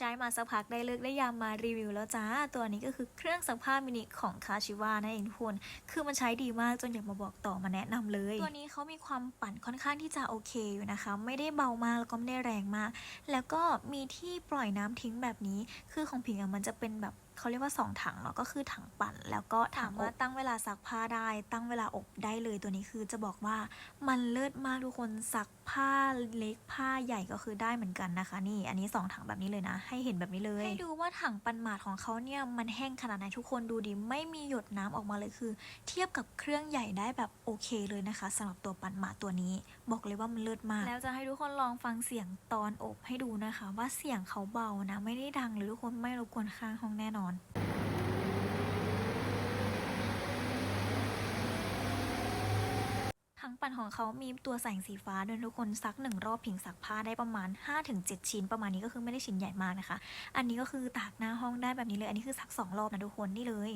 ใช้มาสักพักได้เลิกได้ยามมารีวิวแล้วจ้า ตัวนี้ก็คือเครื่องซักผ้ามินิของคาชิวานั่นเองทุกคน คือมันใช้ดีมากจนอยากมาบอกต่อมาแนะนำเลย ตัวนี้เขามีความปั่นค่อนข้างที่จะโอเคอยู่นะคะ ไม่ได้เบามากแล้วก็ไม่ได้แรงมาก แล้วก็มีที่ปล่อยน้ำทิ้งแบบนี้ คือของผิงอะมันจะเป็นแบบเขาเรียกว่า 2 ถังเนาะก็คือถังปั่น แล้วก็ถามว่าตั้งเวลาซักผ้าได้ ตั้งเวลาอบได้เลยตัวนี้คือจะบอกว่ามันเลิศมากทุกคนซักผ้าเล็กผ้าใหญ่ก็คือได้เหมือนกันนะคะ นี่อันนี้ 2 ถังแบบนี้เลยนะให้เห็นแบบนี้เลย ให้ดูว่าถังปั่นหมาดของเขาเนี่ยมันแห้งขนาดไหนทุกคนดูดิไม่มีหยดน้ำออกมาเลยคือ เทียบกับเครื่องใหญ่ได้แบบโอเคเลยนะคะสำหรับตัวปั่นหมาดตัวนี้ บอกเลยว่ามันเลิศมาก แล้วจะให้ทุกคนลองฟังเสียงตอนอบให้ดูนะคะ ว่าเสียงเขาเบานะไม่ได้ดังเลยทุกคนไม่รบกวนข้างห้องแน่นอน งปั่นของเขามีตัวแสงสีฟ้าด้วยทุกคนซักหนึ่งรอบผิงซักผ้าได้ประมาณ 5-7 ชิ้น ประมาณนี้ก็คือไม่ได้ชิ้นใหญ่มากนะคะ อันนี้ก็คือตากหน้าห้องได้แบบนี้เลย อันนี้คือซักสองรอบนะทุกคนนี่เลย